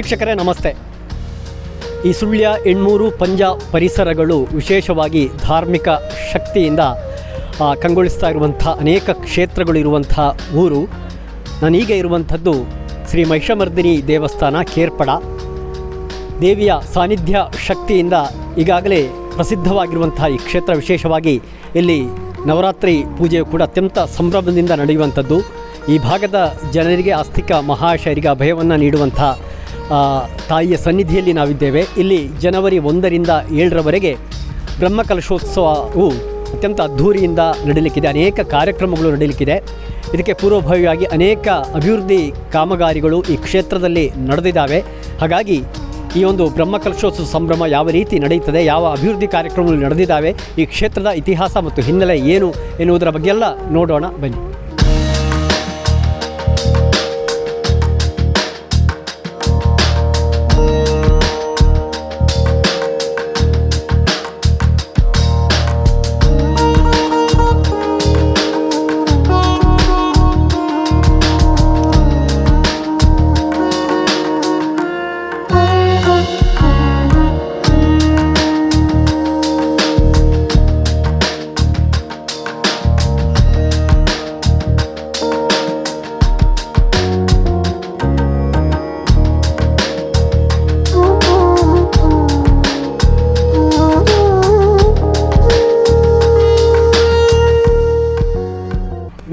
ವೀಕ್ಷಕರೇ, ನಮಸ್ತೆ. ಈ ಸುಳ್ಯ ಎಣ್ಮೂರು ಪಂಜ ಪರಿಸರಗಳು ವಿಶೇಷವಾಗಿ ಧಾರ್ಮಿಕ ಶಕ್ತಿಯಿಂದ ಕಂಗೊಳಿಸ್ತಾ ಇರುವಂಥ ಅನೇಕ ಕ್ಷೇತ್ರಗಳು ಇರುವಂಥ ಊರು. ನಾನೀಗ ಇರುವಂಥದ್ದು ಶ್ರೀ ಮಹಿಷಮರ್ದಿನಿ ದೇವಸ್ಥಾನ ಕೇರ್ಪಡ. ದೇವಿಯ ಸಾನ್ನಿಧ್ಯ ಶಕ್ತಿಯಿಂದ ಈಗಾಗಲೇ ಪ್ರಸಿದ್ಧವಾಗಿರುವಂತಹ ಈ ಕ್ಷೇತ್ರ ವಿಶೇಷವಾಗಿ ಇಲ್ಲಿ ನವರಾತ್ರಿ ಪೂಜೆಯು ಕೂಡ ಅತ್ಯಂತ ಸಂಭ್ರಮದಿಂದ ನಡೆಯುವಂಥದ್ದು. ಈ ಭಾಗದ ಜನರಿಗೆ ಆಸ್ತಿಕ ಮಹಾಶಯರಿಗೆ ಅಭಯವನ್ನು ನೀಡುವಂಥ ತಾಯಿಯ ಸನ್ನಿಧಿಯಲ್ಲಿ ನಾವಿದ್ದೇವೆ. ಇಲ್ಲಿ ಜನವರಿ ಒಂದರಿಂದ ಏಳರವರೆಗೆ ಬ್ರಹ್ಮಕಲಶೋತ್ಸವವು ಅತ್ಯಂತ ಅದ್ಧೂರಿಯಿಂದ ನಡೀಲಿಕ್ಕಿದೆ. ಅನೇಕ ಕಾರ್ಯಕ್ರಮಗಳು ನಡೀಲಿಕ್ಕಿದೆ. ಇದಕ್ಕೆ ಪೂರ್ವಭಾವಿಯಾಗಿ ಅನೇಕ ಅಭಿವೃದ್ಧಿ ಕಾಮಗಾರಿಗಳು ಈ ಕ್ಷೇತ್ರದಲ್ಲಿ ನಡೆದಿದ್ದಾವೆ. ಹಾಗಾಗಿ ಈ ಒಂದು ಬ್ರಹ್ಮಕಲಶೋತ್ಸವ ಸಂಭ್ರಮ ಯಾವ ರೀತಿ ನಡೆಯುತ್ತದೆ, ಯಾವ ಅಭಿವೃದ್ಧಿ ಕಾರ್ಯಕ್ರಮಗಳು ನಡೆದಿದ್ದಾವೆ, ಈ ಕ್ಷೇತ್ರದ ಇತಿಹಾಸ ಮತ್ತು ಹಿನ್ನೆಲೆ ಏನು ಎನ್ನುವುದರ ಬಗ್ಗೆ ಎಲ್ಲ ನೋಡೋಣ. ಬನ್ನಿ.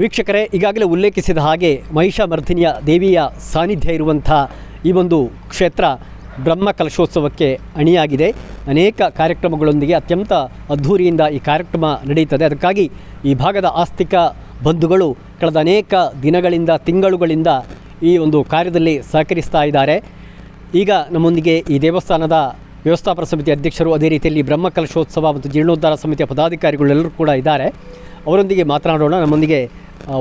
ವೀಕ್ಷಕರೇ, ಈಗಾಗಲೇ ಉಲ್ಲೇಖಿಸಿದ ಹಾಗೆ ಮಹಿಷಾಮರ್ಧಿನಿಯ ದೇವಿಯ ಸಾನ್ನಿಧ್ಯ ಇರುವಂಥ ಈ ಒಂದು ಕ್ಷೇತ್ರ ಬ್ರಹ್ಮ ಕಲಶೋತ್ಸವಕ್ಕೆ ಅಣಿಯಾಗಿದೆ. ಅನೇಕ ಕಾರ್ಯಕ್ರಮಗಳೊಂದಿಗೆ ಅತ್ಯಂತ ಅದ್ಧೂರಿಯಿಂದ ಈ ಕಾರ್ಯಕ್ರಮ ನಡೆಯುತ್ತದೆ. ಅದಕ್ಕಾಗಿ ಈ ಭಾಗದ ಆಸ್ತಿಕ ಬಂಧುಗಳು ಕಳೆದ ಅನೇಕ ದಿನಗಳಿಂದ, ತಿಂಗಳುಗಳಿಂದ ಈ ಒಂದು ಕಾರ್ಯದಲ್ಲಿ ಸಹಕರಿಸ್ತಾ ಇದ್ದಾರೆ. ಈಗ ನಮ್ಮೊಂದಿಗೆ ಈ ದೇವಸ್ಥಾನದ ವ್ಯವಸ್ಥಾಪನ ಸಮಿತಿ ಅಧ್ಯಕ್ಷರು, ಅದೇ ರೀತಿಯಲ್ಲಿ ಬ್ರಹ್ಮ ಕಲಶೋತ್ಸವ ಮತ್ತು ಜೀರ್ಣೋದ್ಧಾರ ಸಮಿತಿಯ ಪದಾಧಿಕಾರಿಗಳೆಲ್ಲರೂ ಕೂಡ ಇದ್ದಾರೆ. ಅವರೊಂದಿಗೆ ಮಾತನಾಡೋಣ. ನಮ್ಮೊಂದಿಗೆ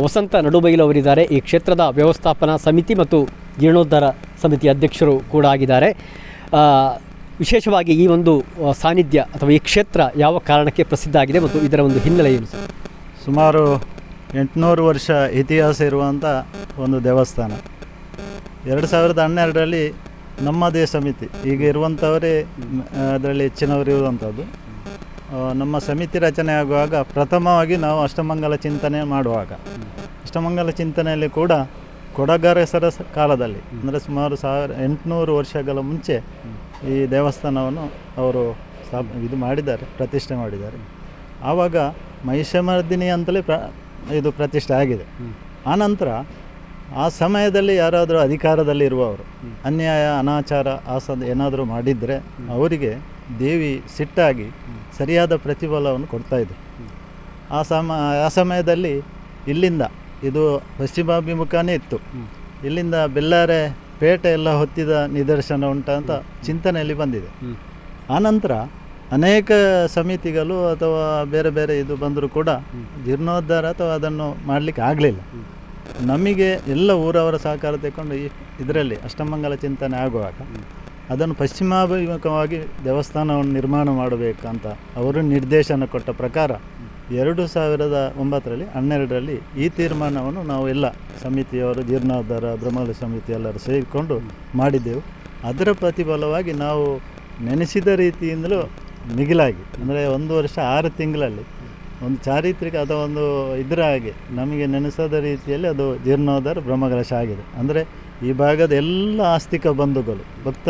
ವಸಂತ ನಡುಬೈಲು ಅವರಿದ್ದಾರೆ ಈ ಕ್ಷೇತ್ರದ ವ್ಯವಸ್ಥಾಪನಾ ಸಮಿತಿ ಮತ್ತು ಜೀರ್ಣೋದ್ಧಾರ ಸಮಿತಿ ಅಧ್ಯಕ್ಷರು ಕೂಡ ಆಗಿದ್ದಾರೆ. ವಿಶೇಷವಾಗಿ ಈ ಒಂದು ಸಾನ್ನಿಧ್ಯ ಅಥವಾ ಈ ಕ್ಷೇತ್ರ ಯಾವ ಕಾರಣಕ್ಕೆ ಪ್ರಸಿದ್ಧ ಆಗಿದೆ ಮತ್ತು ಇದರ ಒಂದು ಹಿನ್ನೆಲೆ ಏನು ಸರ್? ಸುಮಾರು ಎಂಟುನೂರು ವರ್ಷ ಇತಿಹಾಸ ಇರುವಂಥ ಒಂದು ದೇವಸ್ಥಾನ. ಎರಡು ಸಾವಿರದ ಹನ್ನೆರಡರಲ್ಲಿ ನಮ್ಮದೇ ಸಮಿತಿ. ಈಗ ಇರುವಂಥವರೇ ಅದರಲ್ಲಿ ಹೆಚ್ಚಿನವರು ಇರುವಂಥದ್ದು ನಮ್ಮ ಸಮಿತಿ ರಚನೆ ಆಗುವಾಗ ಪ್ರಥಮವಾಗಿ ನಾವು ಅಷ್ಟಮಂಗಲ ಚಿಂತನೆ ಮಾಡುವಾಗ. ಅಷ್ಟಮಂಗಲ ಚಿಂತನೆಯಲ್ಲಿ ಕೂಡ ಕೊಡಗರಸರ ಕಾಲದಲ್ಲಿ, ಅಂದರೆ ಸುಮಾರು ಸಾವಿರ, ಎಂಟುನೂರು ವರ್ಷಗಳ ಮುಂಚೆ ಈ ದೇವಸ್ಥಾನವನ್ನು ಅವರು ಸ್ಥಾಪ, ಇದು ಮಾಡಿದ್ದಾರೆ, ಪ್ರತಿಷ್ಠೆ ಮಾಡಿದ್ದಾರೆ. ಆವಾಗ ಮಹಿಷಮರ್ದಿನಿ ಅಂತಲೇ ಪ್ರ, ಇದು ಪ್ರತಿಷ್ಠೆ ಆಗಿದೆ. ಆನಂತರ ಆ ಸಮಯದಲ್ಲಿ ಯಾರಾದರೂ ಅಧಿಕಾರದಲ್ಲಿ ಇರುವವರು ಅನ್ಯಾಯ, ಅನಾಚಾರ, ಆಸದ ಏನಾದರೂ ಮಾಡಿದರೆ ಅವರಿಗೆ ದೇವಿ ಸಿಟ್ಟಾಗಿ ಸರಿಯಾದ ಪ್ರತಿಫಲವನ್ನು ಕೊಡ್ತಾ ಇದೆ. ಆ ಸಮ, ಆ ಸಮಯದಲ್ಲಿ ಇಲ್ಲಿಂದ, ಇದು ಪಶ್ಚಿಮಾಭಿಮುಖನೇ ಇತ್ತು. ಇಲ್ಲಿಂದ ಬೆಲ್ಲಾರೆ ಪೇಟೆ ಎಲ್ಲ ಹೊತ್ತಿದ ನಿದರ್ಶನ ಉಂಟಂತ ಚಿಂತನೆಯಲ್ಲಿ ಬಂದಿದೆ. ಆನಂತರ ಅನೇಕ ಸಮಿತಿಗಳು ಅಥವಾ ಬೇರೆ ಬೇರೆ ಇದು ಬಂದರೂ ಕೂಡ ಜೀರ್ಣೋದ್ಧಾರ ಅಥವಾ ಅದನ್ನು ಮಾಡಲಿಕ್ಕೆ ಆಗಲಿಲ್ಲ. ನಮಗೆ ಎಲ್ಲ ಊರವರ ಸಹಕಾರ ತಗೊಂಡು ಇದರಲ್ಲಿ ಅಷ್ಟಮಂಗಲ ಚಿಂತನೆ ಆಗುವಾಗ ಅದನ್ನು ಪಶ್ಚಿಮಾಭಿಮುಖವಾಗಿ ದೇವಸ್ಥಾನವನ್ನು ನಿರ್ಮಾಣ ಮಾಡಬೇಕಂತ ಅವರು ನಿರ್ದೇಶನ ಕೊಟ್ಟ ಪ್ರಕಾರ ಎರಡು ಸಾವಿರದ ಒಂಬತ್ತರಲ್ಲಿ, ಹನ್ನೆರಡರಲ್ಲಿ ಈ ತೀರ್ಮಾನವನ್ನು ನಾವು ಎಲ್ಲ ಸಮಿತಿಯವರು, ಜೀರ್ಣೋದ್ಧಾರ ಬ್ರಹ್ಮಲ ಸಮಿತಿ ಎಲ್ಲರೂ ಸೇರಿಕೊಂಡು ಮಾಡಿದ್ದೆವು. ಅದರ ಪ್ರತಿಫಲವಾಗಿ ನಾವು ನೆನೆಸಿದ ರೀತಿಯಿಂದಲೂ ಮಿಗಿಲಾಗಿ, ಅಂದರೆ ಒಂದು ವರ್ಷ ಆರು ತಿಂಗಳಲ್ಲಿ ಒಂದು ಚಾರಿತ್ರಿಕ ಅಥವಾ ಒಂದು ಇದರ ಹಾಗೆ ನಮಗೆ ನೆನೆಸದ ರೀತಿಯಲ್ಲಿ ಅದು ಜೀರ್ಣೋದ್ಧಾರ ಬ್ರಹ್ಮಕಲಶ ಆಗಿದೆ ಅಂದರೆ ಈ ಭಾಗದ ಎಲ್ಲ ಆಸ್ತಿಕ ಬಂಧುಗಳು, ಭಕ್ತ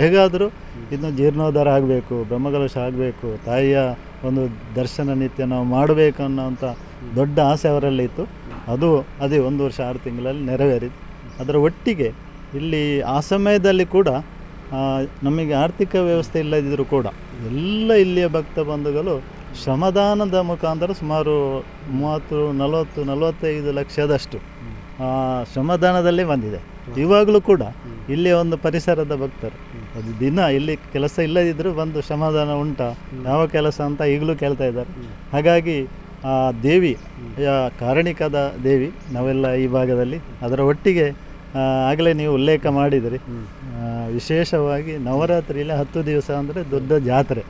ಹೇಗಾದರೂ ಇದನ್ನು ಜೀರ್ಣೋದ್ಧಾರ ಆಗಬೇಕು, ಬ್ರಹ್ಮಕಲಶ ಆಗಬೇಕು, ತಾಯಿಯ ಒಂದು ದರ್ಶನ ನಿತ್ಯ ನಾವು ಮಾಡಬೇಕು ಅನ್ನೋಂಥ ದೊಡ್ಡ ಆಸೆ ಅವರಲ್ಲಿ ಇತ್ತು. ಅದು ಅದೇ ಒಂದು ವರ್ಷ, ಆರು ತಿಂಗಳಲ್ಲಿ ನೆರವೇರಿತು. ಅದರ ಒಟ್ಟಿಗೆ ಇಲ್ಲಿ ಆ ಸಮಯದಲ್ಲಿ ಕೂಡ ನಮಗೆ ಆರ್ಥಿಕ ವ್ಯವಸ್ಥೆ ಇಲ್ಲದಿದ್ದರೂ ಕೂಡ ಎಲ್ಲ ಇಲ್ಲಿಯ ಭಕ್ತ ಬಂಧುಗಳು ಶ್ರಮದಾನದ ಮುಖಾಂತರ ಸುಮಾರು ಮೂವತ್ತು, ನಲವತ್ತು, ನಲವತ್ತೈದು ಲಕ್ಷದಷ್ಟು ಶ್ರಮದಾನದಲ್ಲೇ ಬಂದಿದೆ. ಇವಾಗಲೂ ಕೂಡ ಇಲ್ಲಿ ಒಂದು ಪರಿಸರದ ಭಕ್ತರು. ಅದು ದಿನ ಇಲ್ಲಿ ಕೆಲಸ ಇಲ್ಲದಿದ್ದರೂ ಬಂದು ಸಮಾಧಾನ ಉಂಟ. ಯಾವ ಕೆಲಸ ಅಂತ ಈಗಲೂ ಕೇಳ್ತಾ ಇದ್ದಾರೆ. ಹಾಗಾಗಿ ಆ ದೇವಿ ಕಾರಣಿಕದ ದೇವಿ ನಾವೆಲ್ಲ ಈ ಭಾಗದಲ್ಲಿ ಅದರ ಒಟ್ಟಿಗೆ ಆಗಲೇ ನೀವು ಉಲ್ಲೇಖ ಮಾಡಿದಿರಿ. ವಿಶೇಷವಾಗಿ ನವರಾತ್ರಿಯಲ್ಲಿ ಹತ್ತು ದಿವಸ ಅಂದರೆ ದೊಡ್ಡ ಜಾತ್ರೆ.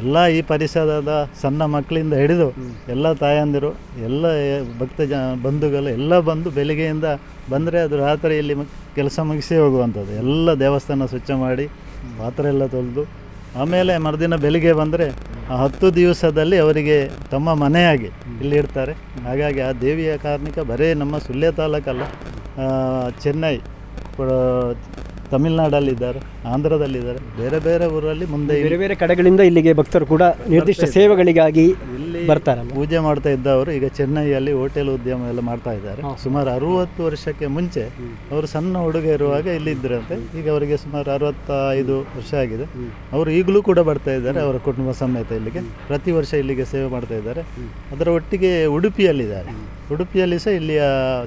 ಎಲ್ಲ ಈ ಪರಿಸರದ ಸಣ್ಣ ಮಕ್ಕಳಿಂದ ಹಿಡಿದು ಎಲ್ಲ ತಾಯಂದಿರು ಎಲ್ಲ ಭಕ್ತ ಜ ಬಂಧುಗಳು ಎಲ್ಲ ಬಂದು ಬೆಳಿಗ್ಗೆಯಿಂದ ಬಂದರೆ ಅದು ರಾತ್ರಿ ಇಲ್ಲಿ ಕೆಲಸ ಮುಗಿಸಿ ಹೋಗುವಂಥದ್ದು. ಎಲ್ಲ ದೇವಸ್ಥಾನ ಸ್ವಚ್ಛ ಮಾಡಿ ಪಾತ್ರೆ ಎಲ್ಲ ತೊಳೆದು ಆಮೇಲೆ ಮರುದಿನ ಬೆಳಿಗ್ಗೆ ಬಂದರೆ ಆ ಹತ್ತು ದಿವಸದಲ್ಲಿ ಅವರಿಗೆ ತಮ್ಮ ಮನೆಯಾಗಿ ಇಲ್ಲಿ ಇಡ್ತಾರೆ. ಹಾಗಾಗಿ ಆ ದೇವಿಯ ಕಾರ್ಮಿಕ ಬರೀ ನಮ್ಮ ಸುಳ್ಯ ತಾಲೂಕಲ್ಲ ಚೆನ್ನೈ ತಮಿಳ್ನಾಡಲ್ಲಿದ್ದಾರೆ ಆಂಧ್ರದಲ್ಲಿದ್ದಾರೆ ಬೇರೆ ಬೇರೆ ಊರಲ್ಲಿ ಮುಂದೆ ಬೇರೆ ಬೇರೆ ಕಡೆಗಳಿಂದ ಇಲ್ಲಿಗೆ ಭಕ್ತರು ಕೂಡ ನಿರ್ದಿಷ್ಟ ಸೇವೆಗಳಿಗಾಗಿ ಇಲ್ಲಿ ಬರ್ತಾರೆ ಪೂಜೆ ಮಾಡ್ತಾ ಇದ್ದವರು ಈಗ ಚೆನ್ನೈಯಲ್ಲಿ ಹೋಟೆಲ್ ಉದ್ಯಮ ಎಲ್ಲ ಮಾಡ್ತಾ ಇದ್ದಾರೆ. ಸುಮಾರು ಅರುವತ್ತು ವರ್ಷಕ್ಕೆ ಮುಂಚೆ ಅವರು ಸಣ್ಣ ಹುಡುಗ ಇರುವಾಗ ಇಲ್ಲಿ ಇದ್ರಂತೆ ಈಗ ಅವರಿಗೆ ಸುಮಾರು ಅರವತ್ತೈದು ವರ್ಷ ಆಗಿದೆ. ಅವರು ಈಗಲೂ ಕೂಡ ಬರ್ತಾ ಇದ್ದಾರೆ ಅವರ ಕುಟುಂಬ ಸಮೇತ ಇಲ್ಲಿಗೆ. ಪ್ರತಿ ವರ್ಷ ಇಲ್ಲಿಗೆ ಸೇವೆ ಮಾಡ್ತಾ ಇದ್ದಾರೆ. ಅದರ ಒಟ್ಟಿಗೆ ಉಡುಪಿಯಲ್ಲಿದ್ದಾರೆ. ಉಡುಪಿಯಲ್ಲಿ ಸಹ ಇಲ್ಲಿಯ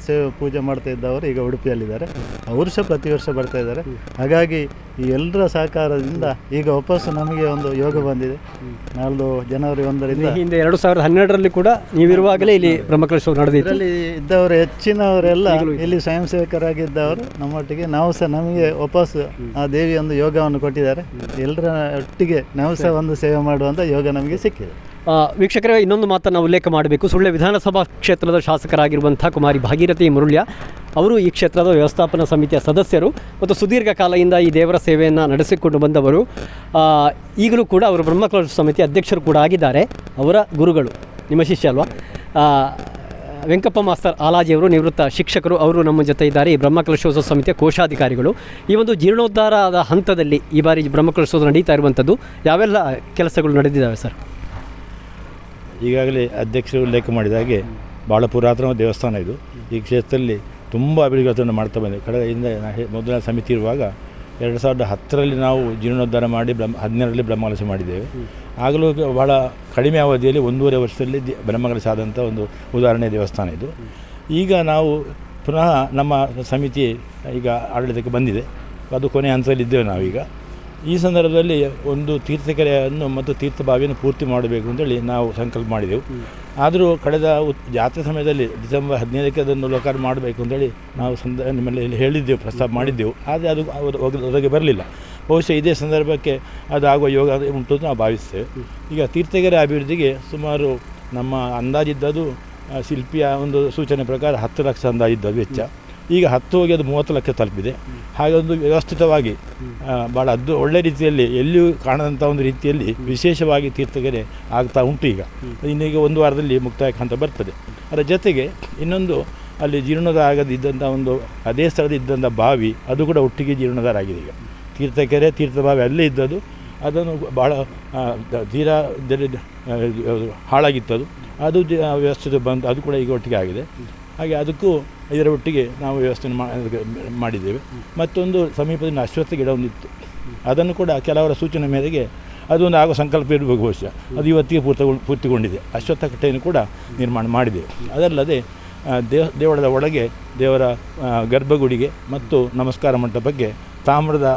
ಸೇವೆ ಪೂಜೆ ಮಾಡ್ತಾ ಇದ್ದವರು ಈಗ ಉಡುಪಿಯಲ್ಲಿದ್ದಾರೆ. ಅವರು ಸಹ ಪ್ರತಿ ವರ್ಷ ಬರ್ತಾ ಇದ್ದಾರೆ. ಹಾಗಾಗಿ ಈ ಎಲ್ಲರ ಸಹಕಾರದಿಂದ ಈಗ ವಾಪಸ್ ನಮಗೆ ಒಂದು ಯೋಗ ಬಂದಿದೆ. ನಾಳ್ದು ಜನವರಿ ಒಂದರಿಂದ ಹಿಂದೆ ಎರಡು ಸಾವಿರದ ಹನ್ನೆರಡರಲ್ಲಿ ಕೂಡ ನೀವಿರುವಾಗಲೇ ಇಲ್ಲಿ ಬ್ರಹ್ಮಕಲೇಶ್ವರ ನಡೆದಿತ್ತು. ಇಲ್ಲಿ ಇದ್ದವರು ಹೆಚ್ಚಿನವರೆಲ್ಲ ಇಲ್ಲಿ ಸ್ವಯಂ ಸೇವಕರಾಗಿದ್ದವರು ನಮ್ಮೊಟ್ಟಿಗೆ ನಾವು ಸಹ ನಮಗೆ ವಾಪಸ್ ಆ ದೇವಿ ಒಂದು ಯೋಗವನ್ನು ಕೊಟ್ಟಿದ್ದಾರೆ. ಎಲ್ಲರ ಒಟ್ಟಿಗೆ ನಾವು ಸಹ ಒಂದು ಸೇವೆ ಮಾಡುವಂಥ ಯೋಗ ನಮಗೆ ಸಿಕ್ಕಿದೆ. ವೀಕ್ಷಕರೇ, ಇನ್ನೊಂದು ಮಾತನ್ನು ಉಲ್ಲೇಖ ಮಾಡಬೇಕು. ಸುಳ್ಳೆ ವಿಧಾನಸಭಾ ಕ್ಷೇತ್ರದ ಶಾಸಕರಾಗಿರುವಂಥ ಕುಮಾರಿ ಭಾಗೀರಥಿ ಮುರುಳ್ಯ ಅವರು ಈ ಕ್ಷೇತ್ರದ ವ್ಯವಸ್ಥಾಪನಾ ಸಮಿತಿಯ ಸದಸ್ಯರು ಮತ್ತು ಸುದೀರ್ಘ ಕಾಲದಿಂದ ಈ ದೇವರ ಸೇವೆಯನ್ನು ನಡೆಸಿಕೊಂಡು ಬಂದವರು. ಈಗಲೂ ಕೂಡ ಅವರು ಬ್ರಹ್ಮಕಲಶ ಸಮಿತಿ ಅಧ್ಯಕ್ಷರು ಕೂಡ ಆಗಿದ್ದಾರೆ. ಅವರ ಗುರುಗಳು, ನಿಮ್ಮ ಶಿಷ್ಯ ಅಲ್ವಾ? ವೆಂಕಪ್ಪ ಮಾಸ್ತರ್ ಆಲಾಜಿಯವರು ನಿವೃತ್ತ ಶಿಕ್ಷಕರು, ಅವರು ನಮ್ಮ ಜೊತೆ ಇದ್ದಾರೆ. ಈ ಬ್ರಹ್ಮಕಲಶೋತ್ಸವ ಸಮಿತಿಯ ಕೋಶಾಧಿಕಾರಿಗಳು. ಈ ಒಂದು ಜೀರ್ಣೋದ್ಧಾರದ ಹಂತದಲ್ಲಿ ಈ ಬಾರಿ ಬ್ರಹ್ಮಕಲಶೋತ್ಸವ ನಡೀತಾ ಇರುವಂಥದ್ದು, ಯಾವೆಲ್ಲ ಕೆಲಸಗಳು ನಡೆದಿದ್ದಾವೆ ಸರ್? ಈಗಾಗಲೇ ಅಧ್ಯಕ್ಷರು ಉಲ್ಲೇಖ ಮಾಡಿದ ಹಾಗೆ ಭಾಳ ಪುರಾತನ ದೇವಸ್ಥಾನ ಇದು. ಈ ಕ್ಷೇತ್ರದಲ್ಲಿ ತುಂಬ ಅಭಿವೃದ್ಧಿಗಳನ್ನು ಮಾಡ್ತಾ ಬಂದಿದೆ. ಹಿಂದೆ ಮೊದಲ ಸಮಿತಿ ಇರುವಾಗ ಎರಡು ಸಾವಿರದ ಹತ್ತರಲ್ಲಿ ನಾವು ಜೀರ್ಣೋದ್ಧಾರ ಮಾಡಿ ಬ್ರಹ್ಮ ಹದಿನೇಳರಲ್ಲಿ ಬ್ರಹ್ಮಕಲಶ ಮಾಡಿದ್ದೇವೆ. ಆಗಲೂ ಬಹಳ ಕಡಿಮೆ ಅವಧಿಯಲ್ಲಿ ಒಂದೂವರೆ ವರ್ಷದಲ್ಲಿ ಬ್ರಹ್ಮಕಲಶ ಆದಂಥ ಒಂದು ಉದಾಹರಣೆ ದೇವಸ್ಥಾನ ಇದು. ಈಗ ನಾವು ಪುನಃ ನಮ್ಮ ಸಮಿತಿ ಈಗ ಆಡಳಿತಕ್ಕೆ ಬಂದಿದೆ. ಅದು ಕೊನೆ ಹಂತದಲ್ಲಿದ್ದೇವೆ ನಾವೀಗ. ಈ ಸಂದರ್ಭದಲ್ಲಿ ಒಂದು ತೀರ್ಥಕೆರೆಯನ್ನು ಮತ್ತು ತೀರ್ಥ ಬಾವಿಯನ್ನು ಪೂರ್ತಿ ಮಾಡಬೇಕು ಅಂತೇಳಿ ನಾವು ಸಂಕಲ್ಪ ಮಾಡಿದೆವು. ಆದರೂ ಕಳೆದ ಉತ್- ಜಾತ್ರೆ ಸಮಯದಲ್ಲಿ ಡಿಸೆಂಬರ್ ಹದಿನೈದಕ್ಕೆ ಅದನ್ನು ಲೋಕಾರ್ಪಣೆ ಮಾಡಬೇಕು ಅಂತೇಳಿ ನಾವು ಸಂದ ನಿಮ್ಮಲ್ಲಿ ಹೇಳಿದ್ದೆವು ಪ್ರಸ್ತಾಪ ಮಾಡಿದ್ದೆವು. ಆದರೆ ಅದು ಅದಕ್ಕೆ ಬರಲಿಲ್ಲ. ಬಹುಶಃ ಇದೇ ಸಂದರ್ಭಕ್ಕೆ ಅದು ಆಗುವ ಯೋಗ ಉಂಟು ಅಂತ ನಾವು ಭಾವಿಸ್ತೇವೆ. ಈಗ ತೀರ್ಥಗೆರೆ ಅಭಿವೃದ್ಧಿಗೆ ಸುಮಾರು ನಮ್ಮ ಅಂದಾಜಿದ್ದದು ಶಿಲ್ಪಿಯ ಒಂದು ಸೂಚನೆ ಪ್ರಕಾರ ಹತ್ತು ಲಕ್ಷ ಅಂದಾಜಿದ್ದದು ವೆಚ್ಚ. ಈಗ ಹತ್ತು ಹೋಗಿ ಅದು ಮೂವತ್ತು ಲಕ್ಷ ತಲುಪಿದೆ. ಹಾಗೆ ಒಂದು ವ್ಯವಸ್ಥಿತವಾಗಿ ಭಾಳ ಅದು ಒಳ್ಳೆ ರೀತಿಯಲ್ಲಿ ಎಲ್ಲಿಯೂ ಕಾಣದಂಥ ಒಂದು ರೀತಿಯಲ್ಲಿ ವಿಶೇಷವಾಗಿ ತೀರ್ಥಗೆರೆ ಆಗ್ತಾ ಉಂಟು ಈಗ. ಇನ್ನೀಗ ಒಂದು ವಾರದಲ್ಲಿ ಮುಕ್ತಾಯ ಹಂತ ಬರ್ತದೆ. ಅದರ ಜೊತೆಗೆ ಇನ್ನೊಂದು ಅಲ್ಲಿ ಜೀರ್ಣೋದ್ಧಾರ ಆಗದಿದ್ದಂಥ ಒಂದು, ಅದೇ ಸ್ಥಳದ ಇದ್ದಂಥ ಬಾವಿ, ಅದು ಕೂಡ ಒಟ್ಟಿಗೆ ಜೀರ್ಣೋದ್ಧಾರ ಆಗಿದೆ ಈಗ. ತೀರ್ಥಕೆರೆ, ತೀರ್ಥಬಾವಿ ಅಲ್ಲೇ ಇದ್ದದ್ದು. ಅದನ್ನು ಭಾಳ ತೀರಾ ಹಾಳಾಗಿತ್ತು ಅದು. ಅದು ವ್ಯವಸ್ಥೆ ಬಂದು, ಅದು ಕೂಡ ಈಗ ಒಟ್ಟಿಗೆ ಆಗಿದೆ. ಹಾಗೆ ಅದಕ್ಕೂ ಇದರ ಒಟ್ಟಿಗೆ ನಾವು ವ್ಯವಸ್ಥೆ ಮಾಡಿದ್ದೇವೆ. ಮತ್ತೊಂದು ಸಮೀಪದಿಂದ ಅಶ್ವತ್ಥ ಗಿಡ ಒಂದಿತ್ತು. ಅದನ್ನು ಕೂಡ ಕೆಲವರ ಸೂಚನೆ ಮೇರೆಗೆ ಅದೊಂದು ಆಗೋ ಸಂಕಲ್ಪ ಇರಬೇಕು ಬಹುಶಃ. ಅದು ಇವತ್ತಿಗೆ ಪೂರ್ತಿ ಪೂರ್ತಿಗೊಂಡಿದೆ. ಅಶ್ವತ್ಥ ಕಟ್ಟೆಯನ್ನು ಕೂಡ ನಿರ್ಮಾಣ ಮಾಡಿದೆ. ಅದಲ್ಲದೆ ದೇವ, ದೇವಳದ ಒಳಗೆ ದೇವರ ಗರ್ಭಗುಡಿಗೆ ಮತ್ತು ನಮಸ್ಕಾರ ಮಂಟಪಕ್ಕೆ ತಾಮ್ರದ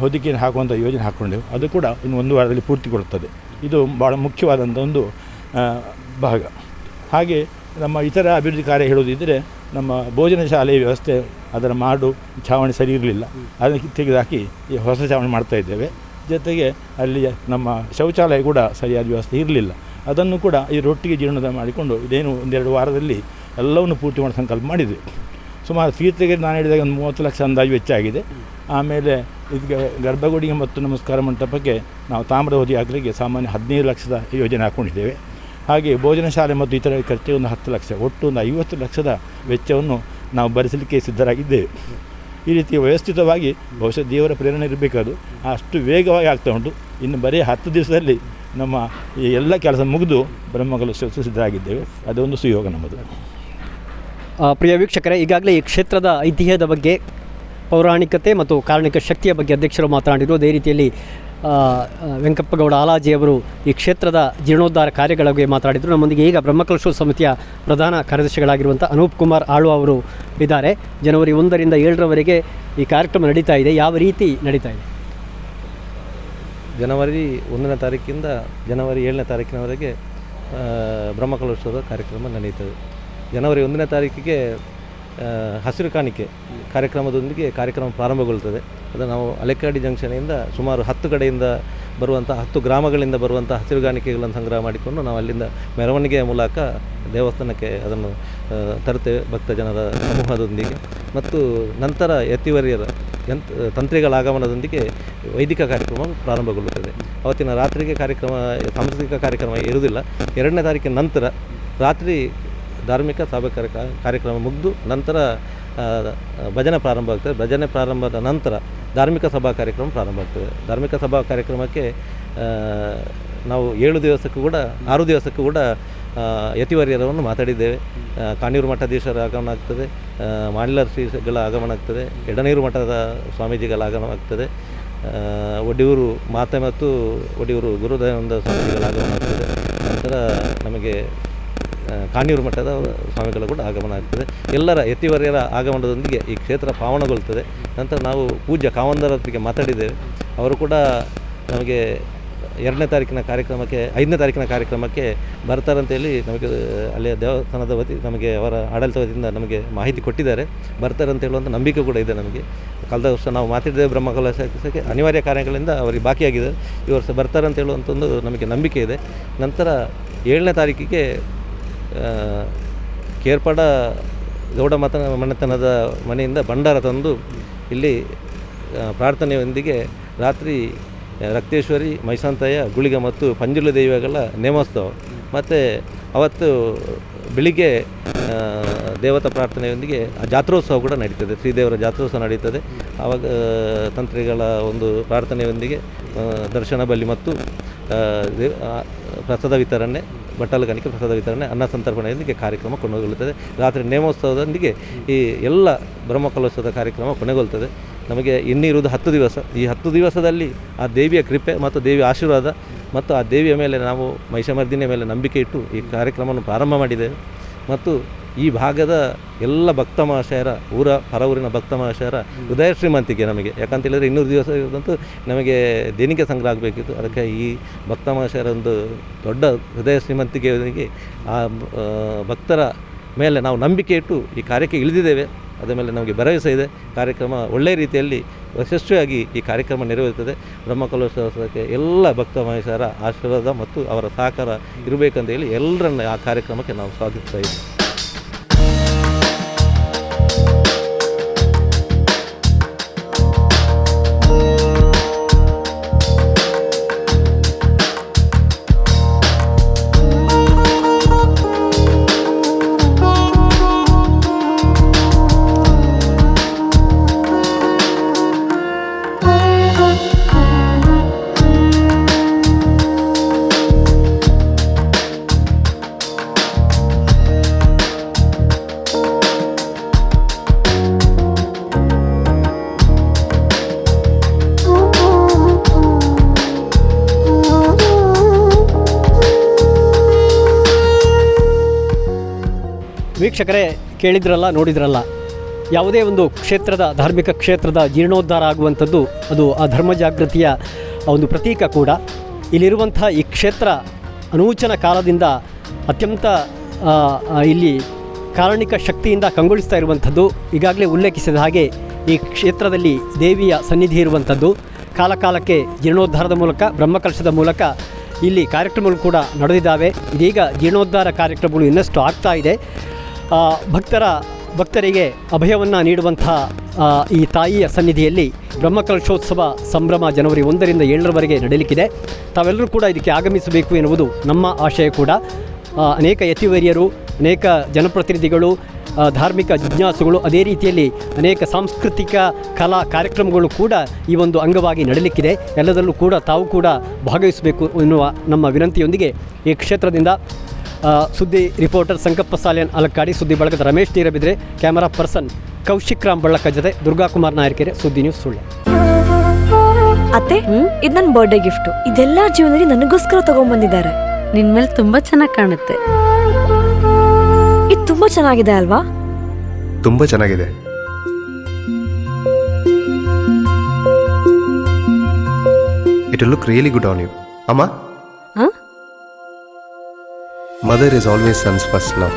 ಹೊದಿಕೆಯನ್ನು ಹಾಕುವಂಥ ಯೋಜನೆ ಹಾಕ್ಕೊಂಡೆವು ಅದು ಕೂಡ ಇನ್ನು ಒಂದು ವಾರದಲ್ಲಿ ಪೂರ್ತಿಗೊಳ್ಳುತ್ತದೆ. ಇದು ಭಾಳ ಮುಖ್ಯವಾದಂಥ ಒಂದು ಭಾಗ. ಹಾಗೆ ನಮ್ಮ ಇತರ ಅಭಿವೃದ್ಧಿ ಕಾರ್ಯ ಹೇಳೋದಿದ್ದರೆ ನಮ್ಮ ಭೋಜನ ಶಾಲೆಯ ವ್ಯವಸ್ಥೆ ಅದರ ಮಾಡು, ಛಾವಣಿ ಸರಿ ಇರಲಿಲ್ಲ. ಅದಕ್ಕೆ ತೆಗೆದುಹಾಕಿ ಈ ಹೊಸ ಛಾವಣಿ ಮಾಡ್ತಾ ಇದ್ದೇವೆ. ಜೊತೆಗೆ ಅಲ್ಲಿ ನಮ್ಮ ಶೌಚಾಲಯ ಕೂಡ ಸರಿಯಾದ ವ್ಯವಸ್ಥೆ ಇರಲಿಲ್ಲ. ಅದನ್ನು ಕೂಡ ಈ ರೊಟ್ಟಿಗೆ ಜೀರ್ಣದ ಮಾಡಿಕೊಂಡು ಇದೇನು ಒಂದೆರಡು ವಾರದಲ್ಲಿ ಎಲ್ಲವನ್ನು ಪೂರ್ತಿ ಮಾಡೋ ಸಂಕಲ್ಪ ಮಾಡಿದ್ವಿ. ಸುಮಾರು ತೀರ್ಥಗೆ ನಾನು ಹೇಳಿದಾಗ ಒಂದು ಮೂವತ್ತು ಲಕ್ಷ ಅಂದಾಜು ಹೆಚ್ಚಾಗಿದೆ ಆಮೇಲೆ ಇದಕ್ಕೆ ಗರ್ಭಗುಡಿಗೆ ಮತ್ತು ನಮಸ್ಕಾರ ಮಂಟಪಕ್ಕೆ ನಾವು ತಾಮ್ರದ ಹೊದಿ ಸಾಮಾನ್ಯ ಹದಿನೈದು ಲಕ್ಷದ ಯೋಜನೆ ಹಾಕ್ಕೊಂಡಿದ್ದೇವೆ ಹಾಗೆ ಭೋಜನ ಶಾಲೆ ಮತ್ತು ಇತರ ಒಂದು ಹತ್ತು ಲಕ್ಷ, ಒಟ್ಟು ಒಂದು ಐವತ್ತು ಲಕ್ಷದ ವೆಚ್ಚವನ್ನು ನಾವು ಭರಿಸಲಿಕ್ಕೆ ಸಿದ್ಧರಾಗಿದ್ದೇವೆ. ಈ ರೀತಿ ವ್ಯವಸ್ಥಿತವಾಗಿ ಬಹುಶಃ ದೇವರ ಪ್ರೇರಣೆ ಇರಬೇಕದು ಅಷ್ಟು ವೇಗವಾಗಿ ಆಗ್ತಾ ಉಂಟು. ಇನ್ನು ಬರೀ ಹತ್ತು ದಿವಸದಲ್ಲಿ ನಮ್ಮ ಈ ಎಲ್ಲ ಕೆಲಸ ಮುಗಿದು ಬ್ರಹ್ಮಗಳು ಸಿದ್ಧರಾಗಿದ್ದೇವೆ. ಅದೊಂದು ಸುಯೋಗ ನಮ್ಮದು. ಪ್ರಿಯ ವೀಕ್ಷಕರೇ, ಈಗಾಗಲೇ ಈ ಕ್ಷೇತ್ರದ ಐತಿಹ್ಯದ ಬಗ್ಗೆ, ಪೌರಾಣಿಕತೆ ಮತ್ತು ಕಾರಣಿಕ ಶಕ್ತಿಯ ಬಗ್ಗೆ ಅಧ್ಯಕ್ಷರು ಮಾತನಾಡಿದರು ಅದೇ ರೀತಿಯಲ್ಲಿ ವೆಂಕಪ್ಪಗೌಡ ಆಲಾಜಿಯವರು ಈ ಕ್ಷೇತ್ರದ ಜೀರ್ಣೋದ್ಧಾರ ಕಾರ್ಯಗಳ ಬಗ್ಗೆ ಮಾತಾಡಿದರು. ನಮ್ಮೊಂದಿಗೆ ಈಗ ಬ್ರಹ್ಮಕಲಶೋತ್ಸವ ಸಮಿತಿಯ ಪ್ರಧಾನ ಕಾರ್ಯದರ್ಶಿಗಳಾಗಿರುವಂಥ ಅನೂಪ್ ಕುಮಾರ್ ಆಳು ಅವರು ಇದ್ದಾರೆ. ಜನವರಿ ಒಂದರಿಂದ ಏಳರವರೆಗೆ ಈ ಕಾರ್ಯಕ್ರಮ ನಡೀತಾ ಇದೆ. ಯಾವ ರೀತಿ ನಡೀತಾ ಇದೆ? ಜನವರಿ ಒಂದನೇ ತಾರೀಕಿಂದ ಜನವರಿ ಏಳನೇ ತಾರೀಕಿನವರೆಗೆ ಬ್ರಹ್ಮಕಲಶೋದ ಕಾರ್ಯಕ್ರಮ ನಡೆಯುತ್ತದೆ ಜನವರಿ ಒಂದನೇ ತಾರೀಕಿಗೆ ಹಸಿರು ಕಾಣಿಕೆ ಕಾರ್ಯಕ್ರಮದೊಂದಿಗೆ ಕಾರ್ಯಕ್ರಮ ಪ್ರಾರಂಭಗೊಳ್ಳುತ್ತದೆ. ಅದು ನಾವು ಅಲೆಕ್ಕಾಡಿ ಜಂಕ್ಷನಿಂದ ಸುಮಾರು ಹತ್ತು ಕಡೆಯಿಂದ ಬರುವಂಥ ಹತ್ತು ಗ್ರಾಮಗಳಿಂದ ಬರುವಂಥ ಹಸಿರುಗಾಣಿಕೆಗಳನ್ನು ಸಂಗ್ರಹ ಮಾಡಿಕೊಂಡು ನಾವು ಅಲ್ಲಿಂದ ಮೆರವಣಿಗೆಯ ಮೂಲಕ ದೇವಸ್ಥಾನಕ್ಕೆ ಅದನ್ನು ತರ್ತೇವೆ ಭಕ್ತ ಜನರ ಸಮೂಹದೊಂದಿಗೆ. ಮತ್ತು ನಂತರ ಯತಿವರಿಯರ ಯಂತ್, ತಂತ್ರಿಗಳ ಆಗಮನದೊಂದಿಗೆ ವೈದಿಕ ಕಾರ್ಯಕ್ರಮ ಪ್ರಾರಂಭಗೊಳ್ಳುತ್ತದೆ. ಅವತ್ತಿನ ರಾತ್ರಿಗೆ ಕಾರ್ಯಕ್ರಮ, ಸಾಂಸ್ಕೃತಿಕ ಕಾರ್ಯಕ್ರಮ ಇರುವುದಿಲ್ಲ. ಎರಡನೇ ತಾರೀಕಿನ ನಂತರ ರಾತ್ರಿ ಧಾರ್ಮಿಕ ಸಭಾ ಕಾರ್ಯ ಕಾರ್ಯಕ್ರಮ ಮುಗಿದು ನಂತರ ಭಜನೆ ಪ್ರಾರಂಭ ಆಗ್ತದೆ. ಭಜನೆ ಪ್ರಾರಂಭದ ನಂತರ ಧಾರ್ಮಿಕ ಸಭಾ ಕಾರ್ಯಕ್ರಮ ಪ್ರಾರಂಭ ಆಗ್ತದೆ. ಧಾರ್ಮಿಕ ಸಭಾ ಕಾರ್ಯಕ್ರಮಕ್ಕೆ ನಾವು ಏಳು ದಿವಸಕ್ಕೂ ಕೂಡ ಆರು ದಿವಸಕ್ಕೂ ಕೂಡ ಯತಿವರ್ಯರವನ್ನು ಮಾತಾಡಿದ್ದೇವೆ. ಆ, ಕಾಣೂರು ಮಠಾಧೀಶರ ಆಗಮನ ಆಗ್ತದೆ. ಮಾಂಡ್ಲರ್ ಶ್ರೀಗಳ ಆಗಮನ ಆಗ್ತದೆ. ಎಡನೀರು ಮಠದ ಸ್ವಾಮೀಜಿಗಳ ಆಗಮನ ಆಗ್ತದೆ. ಒಡಿಯೂರು ಮಾತೆ ಮತ್ತು ಒಡಿಯೂರು ಗುರುದಯಾನಂದ ಸ್ವಾಮೀಜಿಗಳ ಆಗಮನ ಆಗ್ತದೆ. ನಂತರ ನಮಗೆ ಆ, ಕಾಣೂರು ಮಠದ ಸ್ವಾಮಿಗಳ ಕೂಡ ಆಗಮನ ಆಗ್ತದೆ. ಎಲ್ಲರ ಯತಿವರ್ಯರ ಆಗಮನದೊಂದಿಗೆ ಈ ಕ್ಷೇತ್ರ ಪಾವನಗೊಳ್ತದೆ. ನಂತರ ನಾವು ಪೂಜ್ಯ ಕಾವಂದರ ಹತ್ತಿಗೆ ಮಾತಾಡಿದ್ದೇವೆ. ಅವರು ಕೂಡ ನಮಗೆ ಎರಡನೇ ತಾರೀಕಿನ ಕಾರ್ಯಕ್ರಮಕ್ಕೆ ಐದನೇ ತಾರೀಕಿನ ಕಾರ್ಯಕ್ರಮಕ್ಕೆ ಬರ್ತಾರಂತೇಳಿ ನಮಗೆ ಅಲ್ಲಿಯ ದೇವಸ್ಥಾನದ ವತಿ ನಮಗೆ ಅವರ ಆಡಳಿತ ವತಿಯಿಂದ ನಮಗೆ ಮಾಹಿತಿ ಕೊಟ್ಟಿದ್ದಾರೆ. ಬರ್ತಾರಂತ ಹೇಳುವಂಥ ನಂಬಿಕೆ ಕೂಡ ಇದೆ ನಮಗೆ. ಕಳೆದ ವರ್ಷ ನಾವು ಮಾತಾಡಿದ್ದೇವೆ ಬ್ರಹ್ಮಕಲಶಕ್ಕೆ. ಅನಿವಾರ್ಯ ಕಾರ್ಯಗಳಿಂದ ಅವರಿಗೆ ಬಾಕಿಯಾಗಿದೆ. ಈ ವರ್ಷ ಬರ್ತಾರಂತ ಹೇಳುವಂಥ ಒಂದು ನಮಗೆ ನಂಬಿಕೆ ಇದೆ. ನಂತರ ಏಳನೇ ತಾರೀಕಿಗೆ ಕೇರ್ಪಡ ಗೌಡ ಮತ ಮನೆತನದ ಮನೆಯಿಂದ ಭಂಡಾರ ತಂದು ಇಲ್ಲಿ ಪ್ರಾರ್ಥನೆಯೊಂದಿಗೆ ರಾತ್ರಿ ರಕ್ತೇಶ್ವರಿ, ಮೈಸಾಂತಯ್ಯ, ಗುಳಿಗ ಮತ್ತು ಪಂಜುಲ ದೈವಗಳ ನೇಮೋತ್ಸವ. ಮತ್ತು ಅವತ್ತು ಬೆಳಿಗ್ಗೆ ದೇವತಾ ಪ್ರಾರ್ಥನೆಯೊಂದಿಗೆ ಆ ಜಾತ್ರೋತ್ಸವ ಕೂಡ ನಡೀತದೆ. ಶ್ರೀದೇವರ ಜಾತ್ರೋತ್ಸವ ನಡೀತದೆ. ಆವಾಗ ತಂತ್ರಿಗಳ ಒಂದು ಪ್ರಾರ್ಥನೆಯೊಂದಿಗೆ ದರ್ಶನ ಬಲಿ ಮತ್ತು ಪ್ರಸಾದ ವಿತರಣೆ. ಬಟ್ಟಲು ಕಾಣಿಕೆ ಪ್ರಸಾದ ವಿತರಣೆ, ಅನ್ನ ಸಂತರ್ಪಣೆಯೊಂದಿಗೆ ಕಾರ್ಯಕ್ರಮ ಕೊನೆಗೊಳ್ಳುತ್ತದೆ. ರಾತ್ರಿ ನೇಮೋತ್ಸವದೊಂದಿಗೆ ಈ ಎಲ್ಲ ಬ್ರಹ್ಮಕಲೋತ್ಸವದ ಕಾರ್ಯಕ್ರಮ ಕೊನೆಗೊಳ್ಳುತ್ತದೆ. ನಮಗೆ ಇನ್ನಿರುವುದು ಹತ್ತು ದಿವಸ. ಈ ಹತ್ತು ದಿವಸದಲ್ಲಿ ಆ ದೇವಿಯ ಕೃಪೆ ಮತ್ತು ದೇವಿಯ ಆಶೀರ್ವಾದ ಮತ್ತು ಆ ದೇವಿಯ ಮೇಲೆ ನಾವು ಮಹಿಷಮರ್ದಿನಿಯ ಮೇಲೆ ನಂಬಿಕೆ ಇಟ್ಟು ಈ ಕಾರ್ಯಕ್ರಮವನ್ನು ಪ್ರಾರಂಭ ಮಾಡಿದ್ದೇವೆ. ಮತ್ತು ಈ ಭಾಗದ ಎಲ್ಲ ಭಕ್ತ ಮಹಾಶಯರ ಊರ ಪರವೂರಿನ ಭಕ್ತ ಮಹಾಶಯರ ಹೃದಯ ಶ್ರೀಮಂತಿಕೆ ನಮಗೆ. ಯಾಕಂತ ಹೇಳಿದರೆ ಇನ್ನೂರು ದಿವಸ ಇರೋದಂತೂ ನಮಗೆ ದೇಣಿಗೆ ಸಂಗ್ರಹ ಆಗಬೇಕಿತ್ತು. ಅದಕ್ಕೆ ಈ ಭಕ್ತ ಮಹಾಶಯರ ಒಂದು ದೊಡ್ಡ ಹೃದಯ ಶ್ರೀಮಂತಿಕೆ ಆ ಆ, ಭಕ್ತರ ಮೇಲೆ ನಾವು ನಂಬಿಕೆ ಇಟ್ಟು ಈ ಕಾರ್ಯಕ್ಕೆ ಇಳಿದಿದ್ದೇವೆ. ಅದರ ಮೇಲೆ ನಮಗೆ ಭರವಸೆ ಇದೆ. ಕಾರ್ಯಕ್ರಮ ಒಳ್ಳೆಯ ರೀತಿಯಲ್ಲಿ ಯಶಸ್ವಿಯಾಗಿ ಈ ಕಾರ್ಯಕ್ರಮ ನೆರವೇರುತ್ತದೆ ಬ್ರಹ್ಮಕಲೋತ್ಸವಕ್ಕೆ ಎಲ್ಲ ಭಕ್ತ ಮಹೇಶರ ಆಶೀರ್ವಾದ ಮತ್ತು ಅವರ ಸಹಕಾರ ಇರಬೇಕಂತ ಹೇಳಿ ಎಲ್ಲರನ್ನ ಆ ಕಾರ್ಯಕ್ರಮಕ್ಕೆ ನಾವು ಸ್ವಾಗತಿಸ್ತಾ ಇದ್ದೀವಿ. ವೀಕ್ಷಕರೇ ಕೇಳಿದ್ರಲ್ಲ, ನೋಡಿದ್ರಲ್ಲ, ಯಾವುದೇ ಒಂದು ಕ್ಷೇತ್ರದ, ಧಾರ್ಮಿಕ ಕ್ಷೇತ್ರದ ಜೀರ್ಣೋದ್ಧಾರ ಆಗುವಂಥದ್ದು ಅದು ಆ ಧರ್ಮ ಜಾಗೃತಿಯ ಒಂದು ಪ್ರತೀಕ ಕೂಡ. ಇಲ್ಲಿರುವಂಥ ಈ ಕ್ಷೇತ್ರ ಅನೂಚನ ಕಾಲದಿಂದ ಅತ್ಯಂತ ಇಲ್ಲಿ ಕಾರಣಿಕ ಶಕ್ತಿಯಿಂದ ಕಂಗೊಳಿಸ್ತಾ ಇರುವಂಥದ್ದು, ಈಗಾಗಲೇ ಉಲ್ಲೇಖಿಸಿದ ಹಾಗೆ ಈ ಕ್ಷೇತ್ರದಲ್ಲಿ ದೇವಿಯ ಸನ್ನಿಧಿ ಇರುವಂಥದ್ದು. ಕಾಲಕಾಲಕ್ಕೆ ಜೀರ್ಣೋದ್ಧಾರದ ಮೂಲಕ, ಬ್ರಹ್ಮಕಲಶದ ಮೂಲಕ ಇಲ್ಲಿ ಕಾರ್ಯಕ್ರಮಗಳು ಕೂಡ ನಡೆದಿದ್ದಾವೆ. ಇದೀಗ ಜೀರ್ಣೋದ್ಧಾರ ಕಾರ್ಯಕ್ರಮಗಳು ಇನ್ನಷ್ಟು ಆಗ್ತಾ ಇದೆ. ಭಕ್ತರ, ಭಕ್ತರಿಗೆ ಅಭಯವನ್ನು ನೀಡುವಂಥ ಈ ತಾಯಿಯ ಸನ್ನಿಧಿಯಲ್ಲಿ ಬ್ರಹ್ಮಕಲಶೋತ್ಸವ ಸಂಭ್ರಮ ಜನವರಿ ಒಂದರಿಂದ ಏಳರವರೆಗೆ ನಡೆಯಲಿಕ್ಕಿದೆ ತಾವೆಲ್ಲರೂ ಕೂಡ ಇದಕ್ಕೆ ಆಗಮಿಸಬೇಕು ಎನ್ನುವುದು ನಮ್ಮ ಆಶಯ ಕೂಡ. ಅನೇಕ ಯತಿವರಿಯರು, ಅನೇಕ ಜನಪ್ರತಿನಿಧಿಗಳು ಧಾರ್ಮಿಕ ಜಿಜ್ಞಾಸುಗಳು, ಅದೇ ರೀತಿಯಲ್ಲಿ ಅನೇಕ ಸಾಂಸ್ಕೃತಿಕ ಕಲಾ ಕಾರ್ಯಕ್ರಮಗಳು ಕೂಡ ಈ ಒಂದು ಅಂಗವಾಗಿ ನಡೆಯಲಿಕ್ಕಿದೆ ಎಲ್ಲದರಲ್ಲೂ ಕೂಡ ತಾವು ಕೂಡ ಭಾಗವಹಿಸಬೇಕು ಎನ್ನುವ ನಮ್ಮ ವಿನಂತಿಯೊಂದಿಗೆ ಈ ಕ್ಷೇತ್ರದಿಂದ ಸುದ್ದಿ ರಿಪೋರ್ಟರ್ ಸಂಕಪ್ಪ ಸಾಲಿಯನ್ ಅಲಕ್ಕಾಡಿ ಸುದ್ದಿ ಬಳಗದ ರಮೇಶ್ ತೀರಬಿದ್ರೆ ಕ್ಯಾಮರಾ ಪರ್ಸನ್ ಕೌಶಿಕ್ ರಾಮ್ ಬಳ್ಳಕ ಜೊತೆ ದುರ್ಗಾಕುಮಾರ್ ನಾಯಕೆರೆ ಸುದ್ದಿ ನ್ಯೂಸ್ ಸುಳ್ಳು. ಅತ್ತೆ ಇದು ನನ್ನ ಬರ್ಡೇ ಗಿಫ್ಟ್ ಇದೆಲ್ಲ ಜೀವನದಲ್ಲಿ ನನಗೋಸ್ಕರ ತಗೊಂಡ್ಬಂದಿದ್ದಾರೆ ನಿನ್ ಮೇಲೆ ತುಂಬಾ ಚೆನ್ನಾಗಿ ಕಾಣುತ್ತೆ. ಇದು ತುಂಬಾ ಚೆನ್ನಾಗಿದೆ ಅಲ್ವಾ? ತುಂಬಾ ಚೆನ್ನಾಗಿದೆ. It look really good on you ಅಮ್ಮ? Mother is always sons first love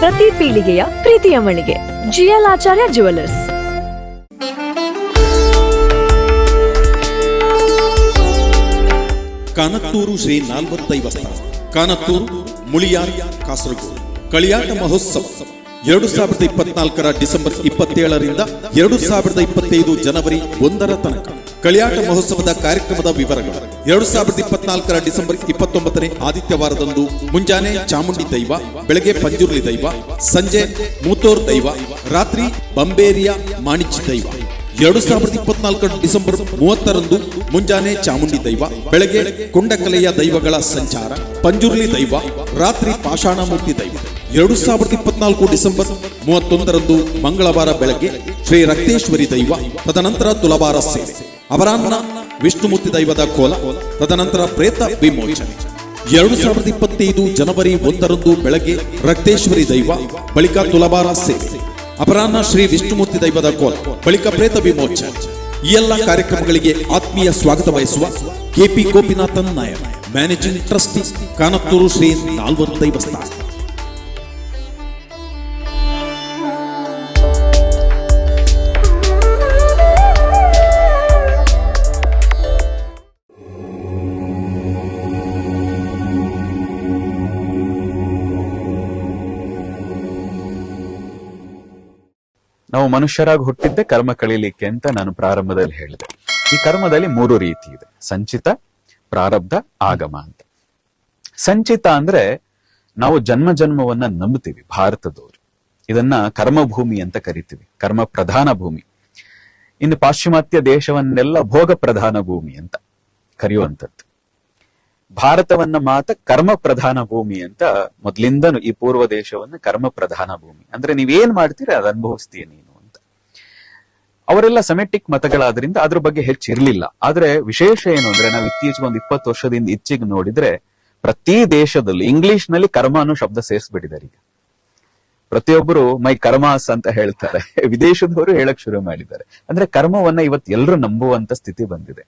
ಪ್ರತಿ ಪೀಳಿಗೆಯ ಪ್ರೀತಿಯ ಮಳಿಗೆ. G L Acharya jewellers Kanathur Shri ನಾಲ್ವತ್ತೈವತ್ತ. Kanathur Muliyar Kasaragod. ಕಳಿಯಾಟ ಮಹೋತ್ಸವ. ಎರಡು ಸಾವಿರದ ಇಪ್ಪತ್ನಾಲ್ಕರ ಡಿಸೆಂಬರ್ ಇಪ್ಪತ್ತೇಳರಿಂದ ಎರಡು ಸಾವಿರದ ಇಪ್ಪತ್ತೈದು ಜನವರಿ ಒಂದರ ತನಕ ಕಳಿಯಾಟ ಮಹೋತ್ಸವದ ಕಾರ್ಯಕ್ರಮದ ವಿವರಗಳು. ಎರಡು ಸಾವಿರದ ಇಪ್ಪತ್ನಾಲ್ಕರ ಡಿಸೆಂಬರ್ ಇಪ್ಪತ್ತೊಂಬತ್ತನೇ ಆದಿತ್ಯವಾರದಂದು ಮುಂಜಾನೆ ಚಾಮುಂಡಿ ದೈವ, ಬೆಳಗ್ಗೆ ಪಂಜುರ್ಲಿ ದೈವ, ಸಂಜೆ ಮೂತೋರ್ ದೈವ, ರಾತ್ರಿ ಬಂಬೇರಿಯ ಮಾಣಿಜ್ಯ ದೈವ. ಎರಡು ಸಾವಿರದ ಇಪ್ಪತ್ನಾಲ್ಕರ ಡಿಸೆಂಬರ್ ಮೂವತ್ತರಂದು ಮುಂಜಾನೆ ಚಾಮುಂಡಿ ದೈವ, ಬೆಳಗ್ಗೆ ಕೊಂಡಕಲೆಯ ದೈವಗಳ ಸಂಚಾರ, ಪಂಜುರ್ಲಿ ದೈವ, ರಾತ್ರಿ ಪಾಷಾಣಮೂರ್ತಿ ದೈವ. ಎರಡು ಸಾವಿರದ ಇಪ್ಪತ್ನಾಲ್ಕು ಡಿಸೆಂಬರ್ ಮೂವತ್ತೊಂದರಂದು ಮಂಗಳವಾರ ಬೆಳಗ್ಗೆ ಶ್ರೀ ರಕ್ತೇಶ್ವರಿ ದೈವ, ತದನಂತರ ತುಲಭಾರ ಸೇವೆ ಅಪರಾಹ್ನ ವಿಷ್ಣುಮೂರ್ತಿ ದೈವದ ಕೋಲ, ತದನಂತರ ಪ್ರೇತ ವಿಮೋಚನೆ. ಎರಡು ಸಾವಿರದ ಇಪ್ಪತ್ತೈದು ಜನವರಿ ಒಂದರಂದು ಬೆಳಗ್ಗೆ ರಕ್ತೇಶ್ವರಿ ದೈವ, ಬಳಿಕ ತುಲಭಾರ ಸೇವೆ ಅಪರಾಹ್ನ ಶ್ರೀ ವಿಷ್ಣುಮೂರ್ತಿ ದೈವದ ಕೋಲ, ಬಳಿಕ ಪ್ರೇತ ವಿಮೋಚನೆ. ಈ ಎಲ್ಲ ಕಾರ್ಯಕ್ರಮಗಳಿಗೆ ಆತ್ಮೀಯ ಸ್ವಾಗತ ಬಯಸುವ K P Gopinathan Nair, managing trustee, Kanathur Shri ನಾಲ್ವರು ದೈವಸ್ಥಾನ. ನಾವು ಮನುಷ್ಯರಾಗಿ ಹುಟ್ಟಿದ್ದೆ ಕರ್ಮ ಕಳೀಲಿಕ್ಕೆ ಅಂತ ನಾನು ಪ್ರಾರಂಭದಲ್ಲಿ ಹೇಳಿದೆ. ಈ ಕರ್ಮದಲ್ಲಿ ಮೂರು ರೀತಿ ಇದೆ. ಸಂಚಿತ, ಪ್ರಾರಬ್ಧ, ಆಗಮ ಅಂತ. ಸಂಚಿತ ಅಂದ್ರೆ ನಾವು ಜನ್ಮ ಜನ್ಮವನ್ನ ನಂಬುತ್ತೀವಿ ಭಾರತದವರು. ಇದನ್ನ ಕರ್ಮಭೂಮಿ ಅಂತ ಕರಿತೀವಿ. ಕರ್ಮ ಪ್ರಧಾನ ಭೂಮಿ. ಇನ್ನು ಪಾಶ್ಚಿಮಾತ್ಯ ದೇಶವನ್ನೆಲ್ಲ ಭೋಗ ಪ್ರಧಾನ ಭೂಮಿ ಅಂತ ಕರೆಯುವಂಥದ್ದು. ಭಾರತವನ್ನ ಮಾತ್ರ ಕರ್ಮ ಪ್ರಧಾನ ಭೂಮಿ ಅಂತ ಮೊದ್ಲಿಂದನು ಈ ಪೂರ್ವ ದೇಶವನ್ನ ಕರ್ಮ ಪ್ರಧಾನ ಭೂಮಿ. ಅಂದ್ರೆ ನೀವೇನ್ ಮಾಡ್ತೀರಿ, ಅದ್ ಅನುಭವಿಸ್ತೀಯ ನೀನು. ಅವರೆಲ್ಲ ಸೆಮೆಟಿಕ್ ಮತಗಳಾದ್ರಿಂದ ಅದ್ರ ಬಗ್ಗೆ ಹೆಚ್ಚು ಇರಲಿಲ್ಲ. ಆದ್ರೆ ವಿಶೇಷ ಏನು ಅಂದ್ರೆ ನಾವು ಇತ್ತೀಚೆಗೆ ಒಂದು ಇಪ್ಪತ್ತು ವರ್ಷದಿಂದ ಇಚ್ಚಿಗೆ ನೋಡಿದ್ರೆ ಪ್ರತಿ ದೇಶದಲ್ಲೂ ಇಂಗ್ಲಿಷ್ನಲ್ಲಿ ಕರ್ಮ ಅನ್ನೋ ಶಬ್ದ ಸೇರಿಸ್ಬಿಟ್ಟಿದ್ದಾರೆ ಈಗ. ಪ್ರತಿಯೊಬ್ಬರು, ಮೈ ಕರ್ಮಾಸ್ ಅಂತ ಹೇಳ್ತಾರೆ. ವಿದೇಶದವರು ಹೇಳಕ್ ಶುರು ಮಾಡಿದ್ದಾರೆ. ಅಂದ್ರೆ ಕರ್ಮವನ್ನ ಇವತ್ತು ಎಲ್ಲರೂ ನಂಬುವಂತ ಸ್ಥಿತಿ ಬಂದಿದೆ.